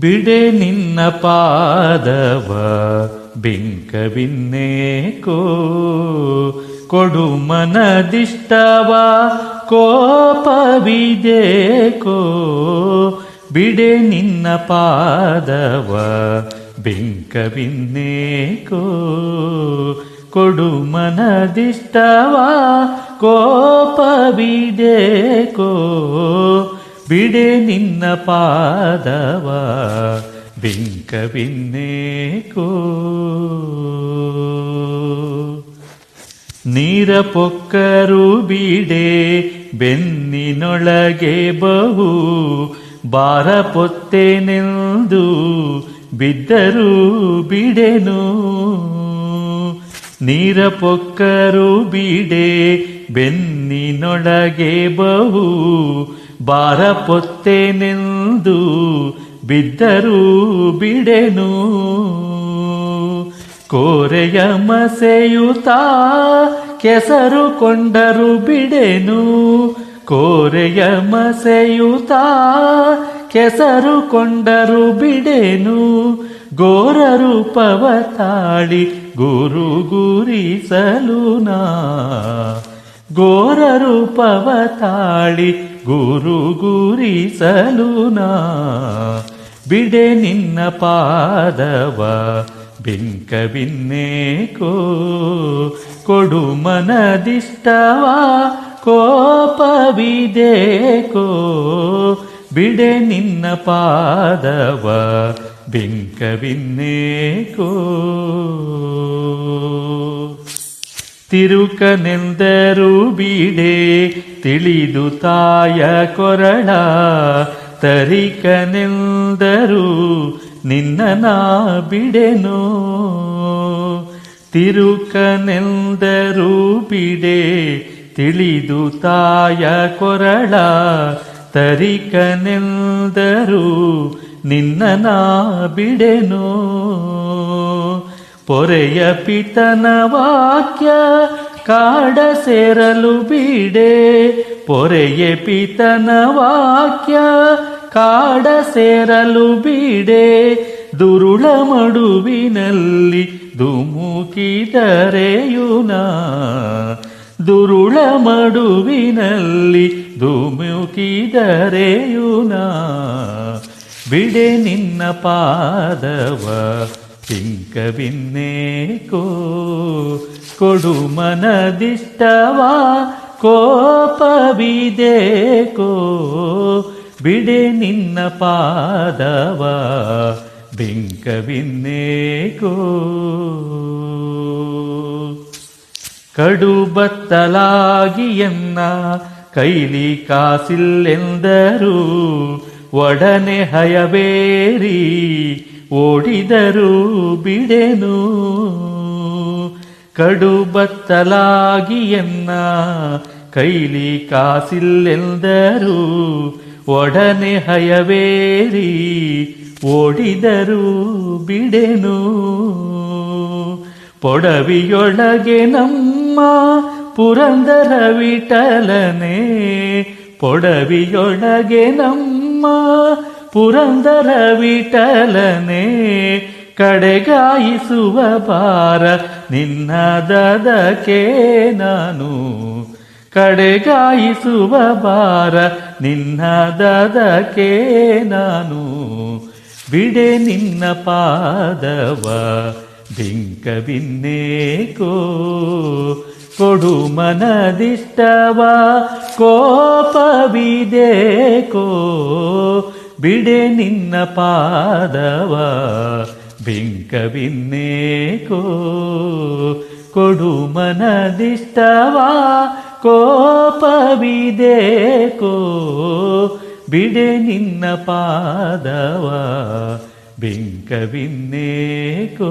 ಬಿಡೆ ನಿನ್ನ ಪಾದವ ಬಿಂಕವಿನ್ನೇಕೋ ಕೊಡು ಮನದಿಷ್ಟವ ಕೋಪವಿದೇಕೋ. ಬಿಡೆ ನಿನ್ನ ಪಾದವ ಬಿಂಕವಿನ್ನೇಕೋ ಕೊಡು ಮನದಿಷ್ಟವ ಕೋಪವಿದೇಕೋ. ಬಿಡೆ ನಿನ್ನ ಪಾದವ ಬಿಂಕವಿನ್ನೇಕೋ ನೀರ ಪೊಕ್ಕರು ಬಿಡೆ, ಬೆನ್ನಿನೊಳಗೆ ಬಹು. ಬಾರ ಪೊತ್ತೆನೆಂದು ಬಿದ್ದರೂ ಬಿಡೆನು. ನೀರ ಪೊಕ್ಕರು ಬಿಡೆ ಬೆನ್ನಿನೊಳಗೆ ಬಹು ಬಾರ ಪೊತ್ತೆನೆಂದು ಬಿದ್ದರೂ ಬಿಡೆನು. ಕೋರೆಯ ಮಸೆಯುತ ಕೆಸರು ಕೊಂಡರು ಬಿಡೆನು. ಕೋರೆಯ ಮಸೆಯುತ ಕೆಸರು ಕೊಂಡರು ಬಿಡೆನು. ಘೋರ ರೂಪವ ತಾಳಿ ಗುರು ಗುರಿಸಲು ನಾ ಘೋರ ರೂಪವ ತಾಳಿ ಗುರು ಗುರಿಸಲು ನಾ. ಬಿಡೆ ನಿನ್ನ ಪಾದವ ಬಿಂಕವಿನ್ನೇಕೋ ಕೊಡು ಮನದಿಷ್ಟವ, ಕೋಪವಿದೇಕೋ. ಬಿಡೆ ನಿನ್ನ ಪಾದವ ಬಿಂಕವಿನ್ನೇಕೋ ತಿರುಕನೆಂದರು ಬಿಡೆ ತಿಳಿದು ತಾಯ ಕೊರಳ, ತರಿಕನೆಂದರು ನಿನ್ನ ನಾ ಬಿಡೆನು. ತಿರುಕನೆಂದರು ಬಿಡೆ ತಿಳಿದು ತಾಯ ಕೊರಳ, ತರಿಕನೆಂದರು ನಿನ್ನ ನಾ ಬಿಡೆನು. ಪೊರೆಯ ಪಿತನ ವಾಕ್ಯ ಕಾಡ ಸೇರಲು ಬಿಡೆ. ಪೊರೆಯ ಪಿತನ ವಾಕ್ಯ ಕಾಡ ಸೇರಲು ಬಿಡೆ. ದುರುಳ ಮಡುವಿನಲ್ಲಿ ಧುಮುಕಿದರೆಯುನ. ದುರುಳ ಮಡುವಿನಲ್ಲಿ ಧುಮುಕಿದರೆಯುನ. ಬಿಡೆ ನಿನ್ನ ಪಾದವ ಪಿಂಕವಿನ್ನೇಕೋ ಕೊಡು ಮನದಿಷ್ಟವ ಕೋಪವಿದೇಕೋ ಬಿಡೆ ನಿನ್ನ ಪಾದವ ಬಿಂಕವಿನ್ನೇಕೋ ಕಡು ಬತ್ತಲಾಗಿಯನ್ನ ಕೈಲಿ ಕಾಸಿಲ್ಲೆಂದರು ಒಡನೆ ಹಯಬೇರಿ ಓಡಿದರು ಬಿಡೆನು. ಕಡು ಬತ್ತಲಾಗಿಯನ್ನ ಕೈಲಿ ಕಾಸಿಲ್ಲೆಂದರು ಒಡನೆ ಹಯವೇರಿ ಓಡಿದರು ಬಿಡೆನು. ಪೊಡವಿಯೊಳಗೆ ನಮ್ಮ ಪುರಂದರ ವಿಠಲನೆ ಪೊಡವಿಯೊಳಗೆ ನಮ್ಮ ಪುರಂದರ ವಿಠಲನೆ ಕಡೆಗಾಯಿಸುವ ಭಾರ ನಿನ್ನ ದದಕ್ಕೆ ನಾನು ಕಡೆಗಾಯಿಸುವ ಬಾರ ನಿನ್ನದಕ್ಕೆ ನಾನು. ಬಿಡೆ ನಿನ್ನ ಪಾದವ ಬಿಂಕವಿನ್ನೇಕೋ ಕೊಡು ಮನದಿಷ್ಟವ, ಕೋಪವಿದೇಕೋ. ಬಿಡೆ ನಿನ್ನ ಪಾದವ ಬಿಂಕವಿನ್ನೇಕೋ ಕೊಡು ಮನದಿಷ್ಟವ ಕೋಪವಿದೇಕೋ ಬಿಡೆ ನಿನ್ನ ಪಾದವ ಬಿಂಕವಿನ್ನೇಕೋ